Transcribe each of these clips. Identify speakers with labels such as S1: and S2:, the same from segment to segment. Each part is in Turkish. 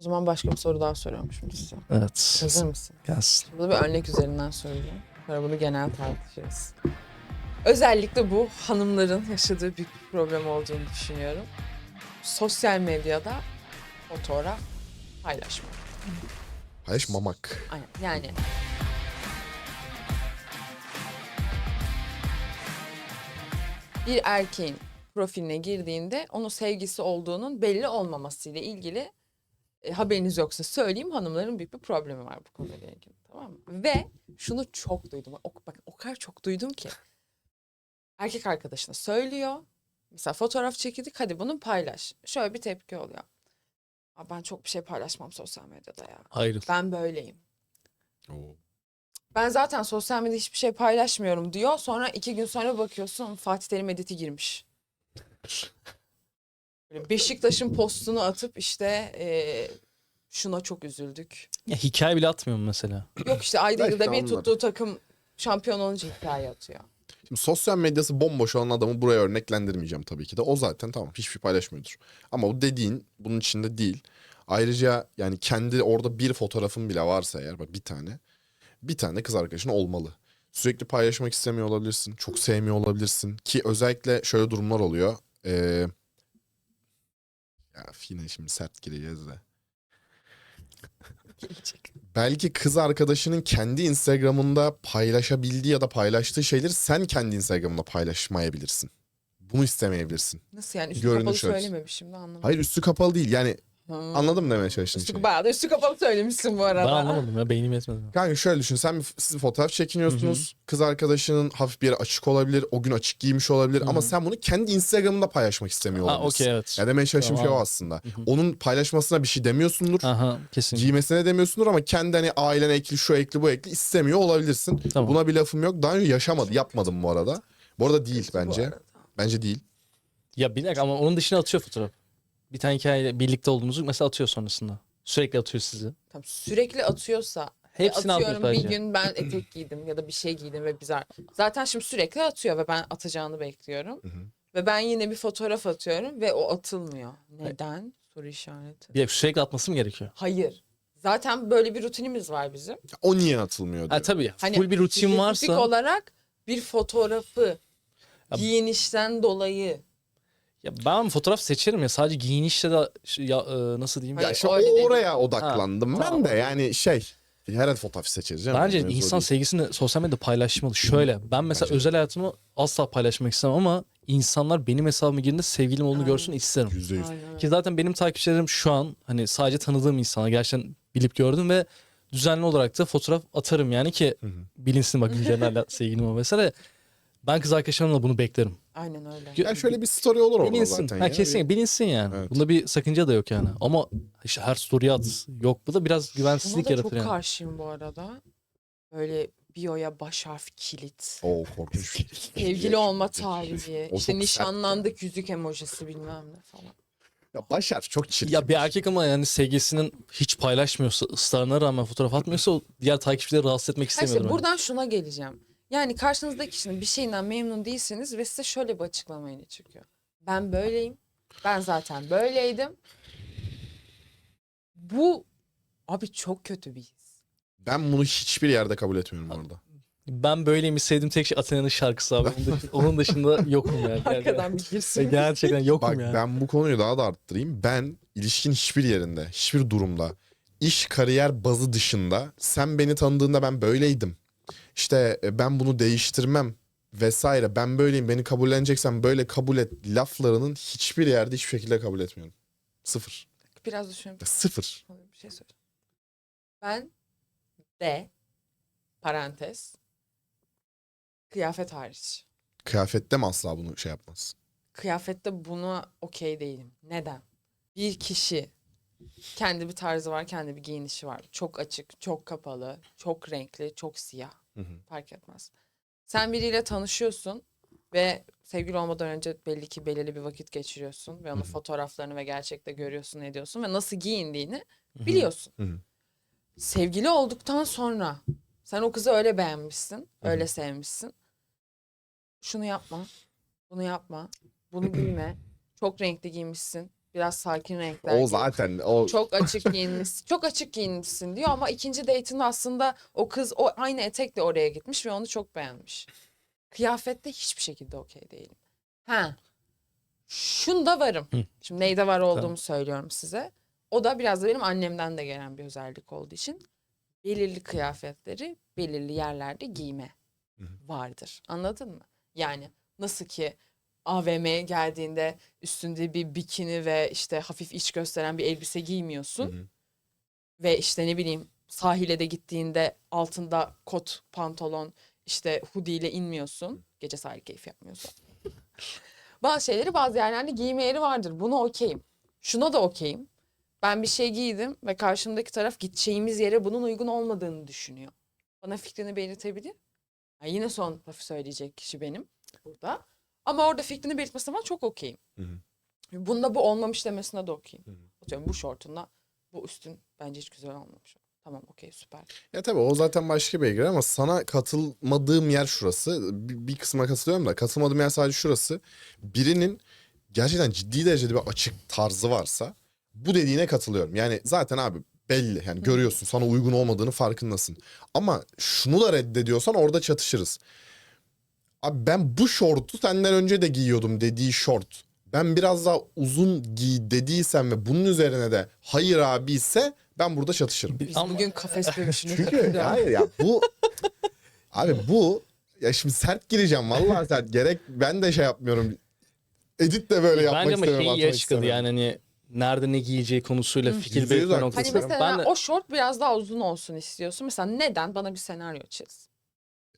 S1: O zaman başka bir soru daha soruyorum şimdi size.
S2: Evet.
S1: Hazır mısın?
S2: Gelsin.
S1: Bunu bir örnek üzerinden söyleyeceğim. Sonra bunu genel tartışırız. Özellikle bu hanımların yaşadığı büyük bir problem olduğunu düşünüyorum. Sosyal medyada fotoğraf paylaşmak.
S3: Paylaşmamak.
S1: Aynen. Yani bir erkeğin profiline girdiğinde onun sevgisi olduğunun belli olmamasıyla ilgili e, haberiniz yoksa söyleyeyim hanımların büyük bir problemi var bu konuyla ilgili tamam mı? Ve şunu çok duydum. O, bakın o kadar çok duydum ki. Erkek arkadaşına söylüyor. Mesela fotoğraf çekildik hadi bunu paylaş. Şöyle bir tepki oluyor. Aa, ben çok bir şey paylaşmam sosyal medyada ya.
S2: Ayrıl.
S1: Ben böyleyim.
S3: Oo.
S1: Ben zaten sosyal medyada hiçbir şey paylaşmıyorum diyor. Sonra iki gün sonra bakıyorsun Fatih Terim editi girmiş. Böyle Beşiktaş'ın postunu atıp işte eee, şuna çok üzüldük.
S2: Ya, hikaye bile atmıyorum mesela.
S1: Yok işte ayda
S3: Belki
S1: yılda bir
S3: anladım.
S1: tuttuğu takım şampiyon olunca hikaye atıyor.
S3: Şimdi sosyal medyası bomboş olan adamı buraya örneklendirmeyeceğim tabii ki de. O zaten tamam hiçbir şey paylaşmıyordur. Ama o dediğin bunun içinde değil. Ayrıca yani kendi orada bir fotoğrafın bile varsa eğer bak bir tane. Bir tane kız arkadaşın olmalı. Sürekli paylaşmak istemiyor olabilirsin. Çok sevmiyor olabilirsin. Ki özellikle şöyle durumlar oluyor. Ee, ya yine şimdi sert gireceğiz de. Belki kız arkadaşının kendi Instagram'ında paylaşabildiği ya da paylaştığı şeyleri sen kendi Instagram'ında paylaşmayabilirsin. Bunu istemeyebilirsin.
S1: Nasıl yani üstü
S3: Görünüş
S1: kapalı
S3: açısı.
S1: söylememişim de anlamadım.
S3: Hayır üstü kapalı değil. Yani. Anladın mı demeye çalıştığın
S1: Üstü,
S3: şeyi?
S1: bayağı da üstü kapalı söylemişsin bu arada.
S2: Ben anlamadım ya beynim yetmedi.
S3: Kanka şöyle düşün. Sen bir, siz bir fotoğraf çekiniyorsunuz. Kız arkadaşının hafif bir yeri açık olabilir. O gün açık giymiş olabilir. Ama sen bunu kendi Instagram'ında paylaşmak istemiyor
S2: Ha
S3: olabilirsin.
S2: okey evet.
S3: Ya demeye çalıştığım şey o
S2: Tamam.
S3: aslında. Onun paylaşmasına bir şey demiyorsundur.
S2: Aha kesin.
S3: Giymesine demiyorsundur ama kendi hani ailen ekli şu ekli bu ekli istemiyor olabilirsin.
S2: Tamam.
S3: Buna bir lafım yok. Daha önce yaşamadı yapmadım bu arada. Bu arada değil bence.
S1: arada.
S3: Bence değil.
S2: Ya bir dakika ama onun dışına atıyor fotoğraf. Bir tane hikayeyle birlikte olduğumuzu mesela atıyor sonrasında. Sürekli atıyor sizi.
S1: Tamam, sürekli atıyorsa
S2: Hepsini atmış
S1: atıyorum bir
S2: bence.
S1: gün ben etek giydim ya da bir şey giydim ve bizar. Zaten şimdi sürekli atıyor ve ben atacağını bekliyorum. Ve ben yine bir fotoğraf atıyorum ve o atılmıyor. Neden? Soru işareti.
S2: Bir dakika sürekli atması mı gerekiyor?
S1: Hayır. Zaten böyle bir rutinimiz var bizim.
S3: O niye atılmıyor diyor.
S2: Ha tabii.
S1: Hani
S2: Full bir rutin
S1: spesifik
S2: varsa.
S1: olarak bir fotoğrafı
S2: Ya-
S1: giyinişten dolayı.
S2: Ya ben fotoğraf seçerim ya sadece giyinişte de şu- ya, e, nasıl diyeyim?
S1: Hayır,
S3: Ya işte
S1: öyle
S3: o-
S1: değil.
S3: oraya odaklandım ben
S2: tamam.
S3: de yani şey her fotoğraf seçeriz. canım.
S2: Bence
S3: Mevzu
S2: insan
S3: değil.
S2: sevgisini sosyal medyada paylaşmalı. Şöyle ben mesela
S3: Bence de.
S2: özel hayatımı asla paylaşmak istemem ama insanlar benim hesabıma girdiğinde sevgilim olduğunu
S1: Aynen.
S2: görsün isterim.
S3: Yüzde yüz.
S1: Aynen.
S2: Ki zaten benim takipçilerim şu an hani sadece tanıdığım insanlar gerçekten bilip gördüm ve düzenli olarak da fotoğraf atarım yani ki bilinsin bak hala sevgilim o vesaire. Ben kız arkadaşlarımla da bunu beklerim.
S1: Aynen öyle.
S2: Gö-
S3: Ya şöyle bir story olur orada
S2: bilinsin.
S3: zaten
S2: ha,
S3: ya.
S2: kesin bilinsin yani.
S3: Evet.
S2: Bunda bir sakınca da yok yani. Ama işte her story at. Yok bu da biraz
S1: Buna
S2: güvensizlik
S1: da çok
S2: yaratır yani.
S1: karşıyım bu arada. Böyle biyoya baş harf kilit.
S3: Oo korkunç.
S1: Sevgili olma tarihi.
S3: O
S1: işte
S3: çok
S1: nişanlandık yüzük emojisi bilmem ne falan.
S3: ya baş harf çok çirkin.
S2: Ya bir erkek ama yani sevgilisinin hiç paylaşmıyorsa, ısrarına rağmen fotoğraf atmıyorsa o diğer takipçileri rahatsız etmek
S1: Ha
S2: istemiyordur.
S1: işte
S2: bence.
S1: buradan şuna geleceğim. Yani karşınızdaki kişinin bir şeyinden memnun değilsiniz ve size şöyle bir açıklamayla çıkıyor. Ben böyleyim. Ben zaten böyleydim. Bu abi çok kötü bir his.
S3: Ben bunu hiçbir yerde kabul etmiyorum orada.
S2: Ben böyleyim sevdiğim tek şey Athena'nın şarkısı abi. Onun dışında, onun dışında yokum yani.
S1: Arkadan bir girsin.
S2: Gerçekten yokum
S3: Bak
S2: yani.
S3: ben bu konuyu daha da arttırayım. Ben ilişkin hiçbir yerinde, hiçbir durumda, iş kariyer bazı dışında sen beni tanıdığında ben böyleydim. İşte e, ben bunu değiştirmem vesaire. Ben böyleyim, beni kabulleneceksen böyle kabul et laflarının hiçbir yerde hiçbir şekilde kabul etmiyorum. Sıfır.
S1: Biraz düşünün.
S3: Ya Sıfır.
S1: Bir şey söyleyeyim. Ben de parantez kıyafet hariç.
S3: Kıyafette mi asla bunu şey yapmaz?
S1: Kıyafette buna okey değilim. Neden? Bir kişi kendi bir tarzı var, kendi bir giyinişi var. Çok açık, çok kapalı, çok renkli, çok siyah.
S3: Hı hı.
S1: Fark etmez. Sen biriyle tanışıyorsun ve sevgili olmadan önce belli ki belirli bir vakit geçiriyorsun ve onun fotoğraflarını ve gerçekte görüyorsun, ediyorsun ve nasıl giyindiğini biliyorsun.
S3: Hı hı.
S1: Sevgili olduktan sonra sen o kızı öyle beğenmişsin, öyle sevmişsin. Şunu yapma, bunu yapma, bunu giyme. Çok renkli giymişsin. Biraz sakin renkler.
S3: O zaten o
S1: Çok açık giyinmişsin. Çok açık giyinmişsin diyor ama ikinci date'inde aslında o kız o aynı etekle oraya gitmiş ve onu çok beğenmiş. Kıyafette hiçbir şekilde okey değilim. Ha. Şunda varım.
S2: Hı.
S1: Şimdi neyde var olduğumu
S2: Tamam.
S1: söylüyorum size. O da biraz da benim annemden de gelen bir özellik olduğu için belirli kıyafetleri belirli yerlerde giyme vardır. Anladın mı? Yani nasıl ki AVM'ye geldiğinde üstünde bir bikini ve işte hafif iç gösteren bir elbise giymiyorsun.
S3: Hı hı.
S1: Ve işte ne bileyim sahile de gittiğinde altında kot, pantolon, işte hoodie ile inmiyorsun. Gece sahil keyfi yapmıyorsun. bazı şeyleri bazı yerlerde giyme yeri vardır. Buna okeyim. Şuna da okeyim. Ben bir şey giydim ve karşımdaki taraf gideceğimiz yere bunun uygun olmadığını düşünüyor. Bana fikrini belirtebilir. Ha, yine son lafı söyleyecek kişi benim burada. Ama orada fikrini belirtmesine ben çok okeyim. Bunda bu olmamış demesine de okeyim. Atıyorum bu şortunla bu üstün bence hiç güzel olmamış. Tamam okey süper.
S3: Ya tabii o zaten başka bir ilgi ama sana katılmadığım yer şurası. Bir, bir kısma katılıyorum da katılmadığım yer sadece şurası. Birinin gerçekten ciddi derecede bir açık tarzı varsa bu dediğine katılıyorum. Yani zaten abi belli yani görüyorsun sana uygun olmadığını farkındasın. Ama şunu da reddediyorsan orada çatışırız. Abi ben bu şortu senden önce de giyiyordum dediği şort. Ben biraz daha uzun giy dediysem ve bunun üzerine de hayır abi ise ben burada çatışırım.
S1: Biz
S2: Ama-
S1: bugün kafes dövüşüne
S3: Çünkü hayır ya bu abi bu ya şimdi sert gireceğim vallahi sert. Gerek ben de şey yapmıyorum. Edit de böyle yapmak
S2: Bence ama
S3: istemiyorum.
S2: şey
S3: istemiyorum.
S2: yani hani nerede ne giyeceği konusuyla fikir belirtme
S3: haklısın.
S1: Hani mesela
S2: Ben de
S1: o şort biraz daha uzun olsun istiyorsun. Mesela neden? Bana bir senaryo çiz.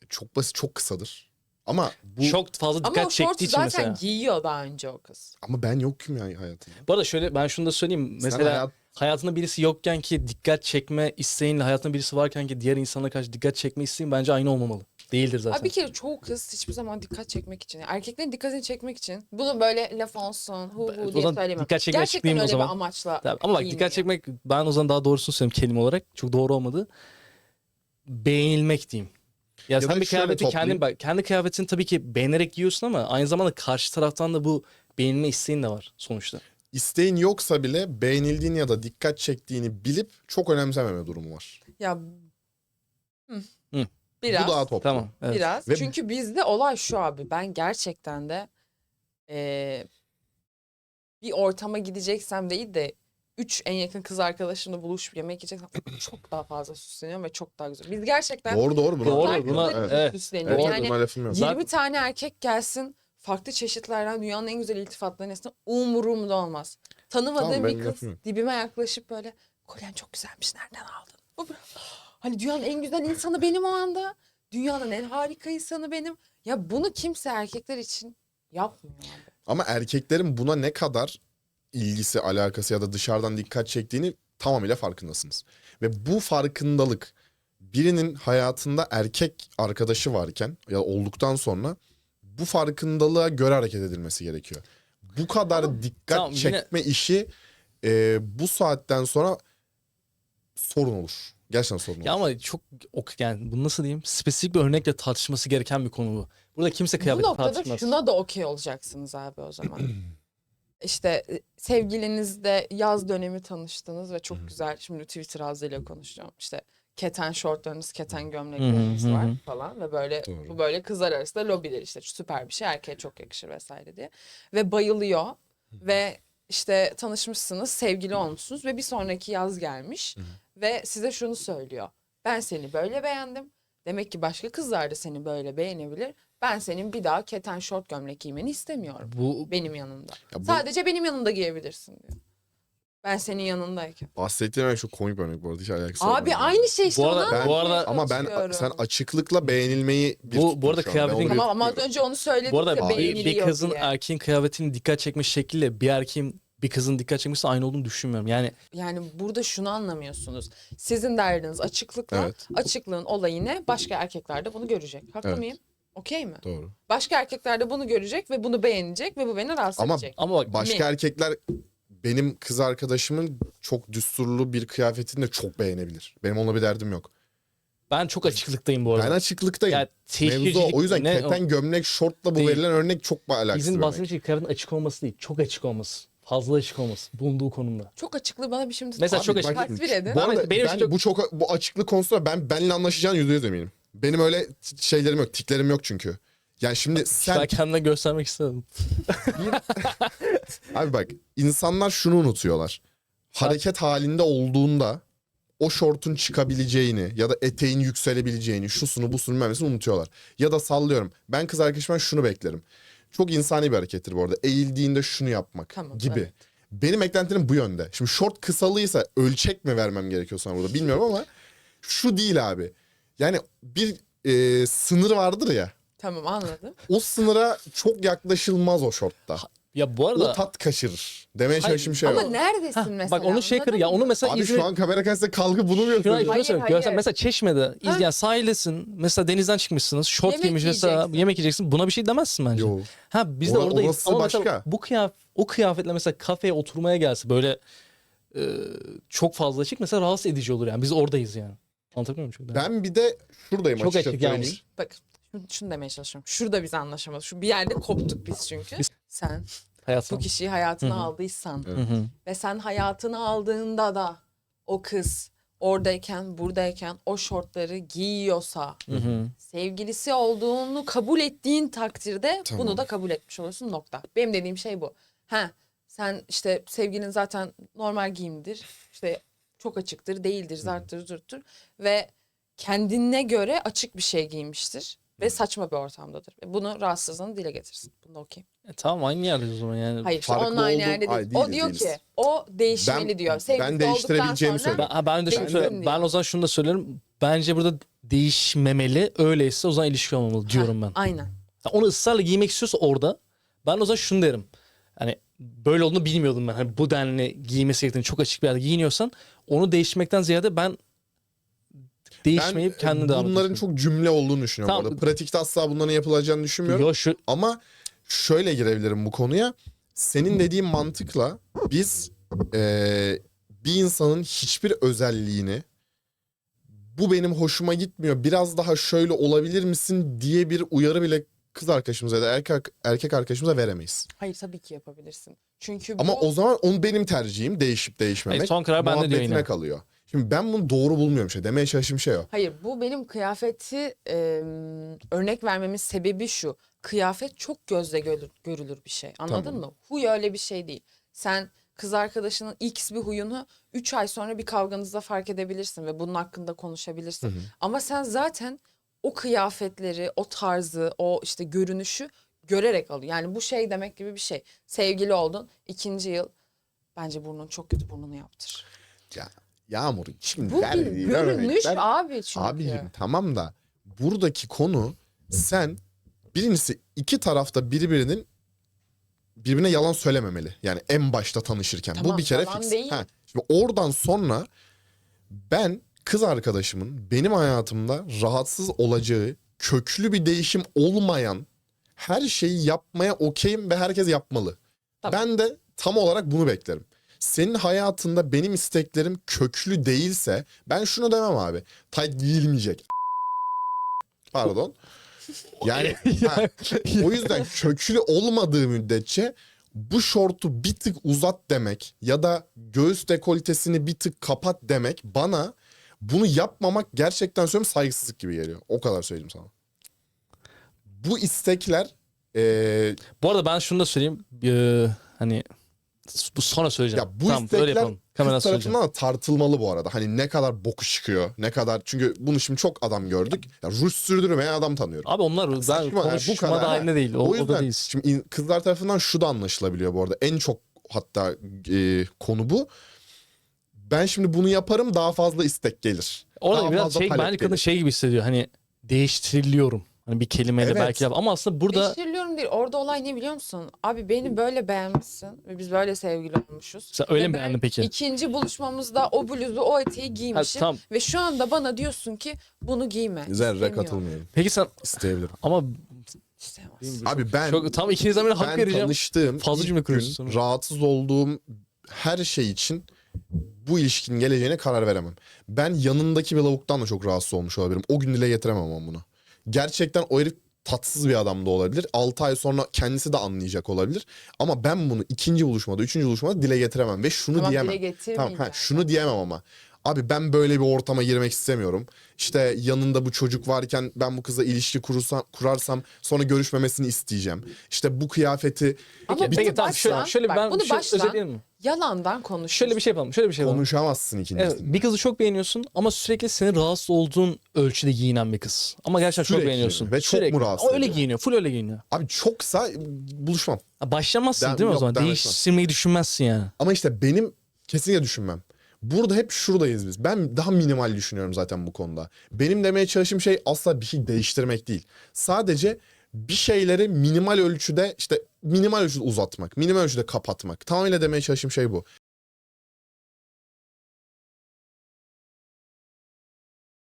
S3: Çok basit çok kısadır. Ama bu
S2: çok fazla
S1: Ama o
S2: dikkat
S1: şortu
S2: çektiği için
S1: zaten
S2: mesela.
S1: giyiyor daha önce o kız.
S3: ama ben yokum ya hayatımda.
S2: Bu arada şöyle ben şunu da söyleyeyim.
S3: Sen
S2: Mesela
S3: hayat-
S2: hayatında birisi yokken ki dikkat çekme isteğinle hayatında birisi varken ki diğer insanlara karşı dikkat çekme isteğin bence aynı olmamalı. Değildir zaten.
S1: Abi bir kere çoğu kız hiçbir zaman dikkat çekmek için. erkeklerin dikkatini çekmek için. Bunu böyle laf olsun, hu hu
S2: o
S1: diye
S2: zaman
S1: söyleyemem.
S2: dikkat çekme
S1: Gerçekten
S2: açıklayayım o
S1: öyle
S2: zaman.
S1: bir amaçla
S2: Tabii, Ama bak
S1: giyiniyor.
S2: dikkat çekmek ben o zaman daha doğrusunu söyleyeyim kelime olarak. Çok doğru olmadı. Beğenilmek diyeyim. Ya,
S3: Ya
S2: sen bir kıyafeti kendin bak kendi kıyafetini tabii ki beğenerek giyiyorsun ama aynı zamanda karşı taraftan da bu beğenilme isteğin de var sonuçta.
S3: isteğin yoksa bile beğenildiğini ya da dikkat çektiğini bilip çok önemsememe durumu var.
S1: Ya Hı.
S2: Hı.
S1: Biraz.
S3: Bu daha toplu.
S2: Tamam. Evet.
S1: Biraz.
S3: Ve-
S1: Çünkü bizde olay şu abi. Ben gerçekten de eee, bir ortama gideceksem değil de üç en yakın kız arkadaşımla buluşup yemek yiyeceksem çok daha fazla süsleniyorum ve çok daha güzel. Biz gerçekten
S3: Doğru doğru buna.
S2: Doğru,
S1: Kızlar
S2: buna- evet.
S3: Evet,
S1: Yani
S3: buna lafım yok.
S1: 20 tane erkek gelsin farklı çeşitlerden dünyanın en güzel iltifatlarını etsin umurumda olmaz. Tanımadığım
S3: Tamam,
S1: bir kız
S3: lafım yok.
S1: dibime yaklaşıp böyle kolyen çok güzelmiş nereden aldın? Bu böyle, Hani dünyanın en güzel insanı benim o anda. Dünyanın en harika insanı benim. Ya bunu kimse erkekler için yapmıyor.
S3: Ama erkeklerin buna ne kadar ilgisi, alakası ya da dışarıdan dikkat çektiğini tamamıyla farkındasınız. Ve bu farkındalık birinin hayatında erkek arkadaşı varken ya da olduktan sonra bu farkındalığa göre hareket edilmesi gerekiyor. Bu kadar dikkat
S2: Tamam, yine-
S3: çekme işi e, bu saatten sonra sorun olur. Gerçekten sorun olur.
S2: Ya ama çok ok yani bu nasıl diyeyim? Spesifik bir örnekle tartışması gereken bir konu bu. Burada kimse
S1: Bu
S2: kıyafeti
S1: noktada
S2: tartışmaz.
S1: şuna da okey olacaksınız abi o zaman. işte e, sevgilinizle yaz dönemi tanıştınız ve çok güzel. Şimdi Twitter ağzıyla konuşacağım. İşte keten şortlarınız, keten gömlekleriniz var falan ve böyle
S3: Doğru.
S1: bu böyle kızlar arasında lobiler işte süper bir şey erkeğe çok yakışır vesaire diye. Ve bayılıyor ve işte tanışmışsınız, sevgili olmuşsunuz ve bir sonraki yaz gelmiş ve size şunu söylüyor. Ben seni böyle beğendim. Demek ki başka kızlar da seni böyle beğenebilir. Ben senin bir daha keten şort gömlek giymeni istemiyorum.
S2: Bu
S1: Benim yanımda.
S3: Ya bu
S1: Sadece benim yanımda giyebilirsin diyor. Ben senin yanındayken.
S3: bahsettiğim örnek çok komik bir örnek bu arada. Hiç alakası yok
S1: Abi
S3: bence.
S1: aynı şey işte.
S2: Bu arada-
S3: Ben,
S2: bu arada-
S3: ama ben sen açıklıkla beğenilmeyi bir
S2: Bu- bu arada kıyafetin-
S1: Tamam ama az önce onu söyledik
S2: bu arada bir, bir kızın
S1: diye.
S2: erkeğin kıyafetini dikkat çekme şekliyle bir erkeğin bir kızın dikkat çekmesi aynı olduğunu düşünmüyorum. Yani
S1: Yani burada şunu anlamıyorsunuz. Sizin derdiniz açıklıkla.
S3: Evet.
S1: Açıklığın olayı ne? Başka erkekler de bunu görecek. Haklı
S3: Evet.
S1: mıyım? Okey mi?
S3: Doğru.
S1: Başka erkekler de bunu görecek ve bunu beğenecek ve bu beni rahatsız
S3: Ama-
S1: edecek.
S2: ama bak
S3: Başka
S1: Mi?
S3: erkekler benim kız arkadaşımın çok düsturlu bir kıyafetini de çok beğenebilir. Benim onunla bir derdim yok.
S2: ben çok açıklıktayım bu arada.
S3: Ben açıklıktayım.
S2: yani
S3: Mevzu o. O yüzden
S2: ne-
S3: keten gömlek şortla bu
S2: Değil.
S3: verilen örnek çok alakasız
S2: Bizim
S3: bir örnek.
S2: bahsettiğimiz şey kıyafetin açık olması değil. Çok açık olması. Fazla açık olması. Bulunduğu konumda.
S1: Çok açıklığı bana bir şimdi
S2: Mesela çok açık.
S1: tasvir edin.
S3: Bu arada
S2: Benim- benim
S3: ben
S2: için çok-
S3: bu çok bu açıklık konusunda ben benle anlaşacağın yüzde yüz eminim. Benim öyle t- şeylerim yok, tiklerim yok çünkü. Yani şimdi sen
S2: Ben kendime göstermek istedim.
S3: abi bak insanlar şunu unutuyorlar. Hareket halinde olduğunda o şortun çıkabileceğini ya da eteğin yükselebileceğini, şusunu busunu bilmemesini unutuyorlar. Ya da sallıyorum. Ben kız arkadaşımdan şunu beklerim. Çok insani bir harekettir bu arada. Eğildiğinde şunu yapmak
S1: Tamam,
S3: gibi.
S1: evet.
S3: Benim beklentilerim bu yönde. Şimdi şort kısalıysa ölçek mi vermem gerekiyor sana burada bilmiyorum ama şu değil abi. Yani bir e, sınır vardır ya.
S1: Tamam anladım.
S3: O sınıra çok yaklaşılmaz o şortta.
S2: Ya bu
S3: O
S2: arada
S3: tat kaçırır. Demeye çalıştığım şey
S1: Ama
S3: o.
S1: neredesin mesela?
S2: bak onu şey kırıyor.
S1: anladın
S2: Ya
S1: mı?
S2: onu mesela
S3: Abi şu an kamera karşısında kalkıp bunu mu
S2: Şuna,
S3: yapıyorsun?
S1: Hayır,
S2: söyleyeyim.
S1: hayır.
S2: Görsen- Mesela Çeşme'de iz,
S1: Ha.
S2: yani sahildesin. Mesela denizden çıkmışsınız. Şort
S1: Yemek
S2: giymiş mesela
S1: yiyeceksin.
S2: yemek yiyeceksin. Buna bir şey demezsin bence.
S3: Yo.
S2: Ha biz de
S3: Ora-
S2: oradayız.
S3: orası
S2: Ama mesela
S3: başka.
S2: bu kıyaf o kıyafetle mesela kafeye oturmaya gelse böyle e, çok fazla açık mesela rahatsız edici olur yani. Biz oradayız yani. Anlatabiliyor muyum? Çok
S3: Ben bir de şuradayım
S2: Çok
S3: açıkça
S2: açık yani.
S3: söyleyeyim.
S1: Bak şunu, şunu demeye çalışıyorum. Şurada biz anlaşamadık. Şu bir yerde koptuk biz çünkü. Sen
S2: hayatım.
S1: bu kişiyi hayatına
S2: Hı hı.
S1: aldıysan
S3: Evet.
S2: Hı hı.
S1: ve sen hayatına aldığında da o kız oradayken buradayken o şortları giyiyorsa
S2: Hı hı.
S1: sevgilisi olduğunu kabul ettiğin takdirde
S3: Tamam.
S1: bunu da kabul etmiş olursun nokta. Benim dediğim şey bu. Ha sen işte sevgilin zaten normal giyimdir. İşte çok açıktır, değildir, zarttır, zurttur ve kendine göre açık bir şey giymiştir ve saçma bir ortamdadır. Bunu rahatsızlığını dile getirsin. Bunda okey.
S2: E, tamam aynı yerdeyiz o zaman yani.
S1: Hayır işte
S3: Farklı
S1: onunla aynı yerde değil.
S3: Ay,
S1: o
S3: değiliz,
S1: diyor
S3: değiliz.
S1: ki o değişmeli
S3: Ben-
S1: diyor.
S3: ben
S1: Sevgilisi
S3: değiştirebileceğimi
S1: olduktan sonra
S2: Ben, ha, ben de şunu
S1: diyor.
S2: Ben o zaman şunu da söylerim. Bence burada değişmemeli. Öyleyse o zaman ilişki olmamalı diyorum ben.
S1: aynen.
S2: Ya Onu ısrarla giymek istiyorsa orada ben o zaman şunu derim. Hani böyle olduğunu bilmiyordum ben. Hani bu denli giymesi gerektiğini çok açık bir yerde giyiniyorsan onu değiştirmekten ziyade ben değişmeyip
S3: Ben
S2: kendini
S3: e,
S2: devam
S3: bunların çok cümle olduğunu düşünüyorum.
S2: Tamam.
S3: Orada. Pratikte asla bunların yapılacağını düşünmüyorum.
S2: Yo şu
S3: Ama şöyle girebilirim bu konuya. Senin dediğin mantıkla biz eee, bir insanın hiçbir özelliğini bu benim hoşuma gitmiyor biraz daha şöyle olabilir misin diye bir uyarı bile kız arkadaşımıza ya da erkek, erkek arkadaşımıza veremeyiz.
S1: Hayır tabii ki yapabilirsin. Çünkü
S3: Ama
S1: bu
S3: o zaman onu benim tercihim değişip değişmemek.
S2: Hayır, son karar bende diyor yine.
S3: kalıyor. Şimdi ben bunu doğru bulmuyorum şey. Demeye çalıştığım şey o.
S1: Hayır bu benim kıyafeti e, örnek vermemin sebebi şu. Kıyafet çok gözle görülür, görülür bir şey. Anladın
S3: Tamam.
S1: mı? Huy öyle bir şey değil. Sen kız arkadaşının X bir huyunu 3 ay sonra bir kavganızda fark edebilirsin ve bunun hakkında konuşabilirsin. Ama sen zaten o kıyafetleri, o tarzı, o işte görünüşü görerek alıyor. Yani bu şey demek gibi bir şey. Sevgili oldun ikinci yıl bence burnun çok kötü burnunu yaptır.
S3: Ya Yağmur şimdi
S1: Bu bir abi çünkü.
S3: Abicim tamam da buradaki konu sen birincisi iki tarafta birbirinin birbirine yalan söylememeli. Yani en başta tanışırken.
S1: Tamam,
S3: Bu bir kere fix.
S1: değil.
S3: Ha, şimdi oradan sonra ben kız arkadaşımın benim hayatımda rahatsız olacağı köklü bir değişim olmayan her şeyi yapmaya okeyim ve herkes yapmalı.
S1: Tamam.
S3: Ben de tam olarak bunu beklerim. Senin hayatında benim isteklerim köklü değilse ben şunu demem abi. Tayt giyilmeyecek. Pardon. Yani ha, o yüzden köklü olmadığı müddetçe bu şortu bir tık uzat demek ya da göğüs dekoltesini bir tık kapat demek bana bunu yapmamak gerçekten söylüyorum saygısızlık gibi geliyor. O kadar söyleyeyim sana. Bu istekler eee,
S2: bu arada ben şunu da söyleyeyim. Ee, hani bu sonra söyleyeceğim.
S3: Ya bu
S2: tamam,
S3: istekler
S2: söyleyeceğim.
S3: tarafından da tartılmalı bu arada. Hani ne kadar boku çıkıyor, ne kadar... Çünkü bunu şimdi çok adam gördük. Ya ruj sürdürmeyen adam tanıyorum.
S2: Abi onlar ben
S3: yani bu
S2: konuşma
S3: kadar.
S2: dahilinde değil. O,
S3: O
S2: o,
S3: yüzden
S2: da değil.
S3: şimdi kızlar tarafından şu da anlaşılabiliyor bu arada. En çok hatta e, konu bu. Ben şimdi bunu yaparım daha fazla istek gelir.
S2: Orada
S3: Daha
S2: biraz şey bence kadın şey gibi hissediyor. Hani değiştiriliyorum. Hani bir kelimeyle
S3: Evet.
S2: belki yap. Ama aslında burada
S1: Değiştiriliyorum değil. Orada olay ne biliyor musun? Abi beni böyle beğenmişsin ve biz böyle sevgili olmuşuz.
S2: Sen öyle mi
S1: ben
S2: beğendin peki?
S1: İkinci buluşmamızda o bluzu, o eteği giymişim.
S2: tamam.
S1: Ve şu anda bana diyorsun ki bunu giyme.
S3: Zerre
S1: İstemiyorum.
S3: katılmıyorum.
S2: peki sen
S3: İsteyebilirim.
S2: ama
S1: İstemez.
S3: Abi ben
S2: çok, tam ikinizden biri hak
S3: ben
S2: vereceğim.
S3: tanıştığım
S2: Fazla
S3: ilk
S2: cümle
S3: gün
S2: kuruyorsun sonra.
S3: rahatsız olduğum her şey için bu ilişkinin geleceğine karar veremem. Ben yanındaki bir lavuktan da çok rahatsız olmuş olabilirim. O gün dile getiremem ama bunu. Gerçekten o herif tatsız bir adam da olabilir. 6 ay sonra kendisi de anlayacak olabilir. Ama ben bunu ikinci buluşmada, üçüncü buluşmada dile getiremem ve şunu
S1: Tamam,
S3: diyemem.
S1: dile.
S3: Tamam, ha, şunu diyemem ama. Abi ben böyle bir ortama girmek istemiyorum. İşte yanında bu çocuk varken ben bu kızla ilişki kurursam, kurarsam sonra görüşmemesini isteyeceğim. İşte bu kıyafeti
S1: Ama
S2: Peki,
S1: bunu
S2: peki tamam şöyle,
S1: baştan-
S2: şöyle
S1: bak,
S2: ben
S1: bunu
S2: şöyle
S1: baştan
S2: özetleyelim mi?
S1: yalandan konuş.
S2: Şöyle bir şey yapalım. Şöyle bir şey yapalım.
S3: konuşamazsın.
S2: Evet, bir kızı çok beğeniyorsun ama sürekli senin rahatsız olduğun ölçüde giyinen bir kız. Ama gerçekten çok
S3: Sürekli
S2: beğeniyorsun.
S3: ve çok mu rahatsız
S2: O öyle
S3: ediyor?
S2: giyiniyor. Full öyle giyiniyor.
S3: Abi çoksa buluşmam.
S2: Ha, Başlamazsın
S3: Ben-
S2: değil mi o
S3: yok,
S2: zaman?
S3: ben
S2: Değiştirmeyi düşünmezsin yani.
S3: Ama işte benim kesinlikle düşünmem. Burada hep şuradayız biz. Ben daha minimal düşünüyorum zaten bu konuda. Benim demeye çalıştığım şey asla bir şey değiştirmek değil. Sadece bir şeyleri minimal ölçüde işte minimal ölçüde uzatmak, minimal ölçüde kapatmak. Tamamıyla demeye çalıştığım şey bu.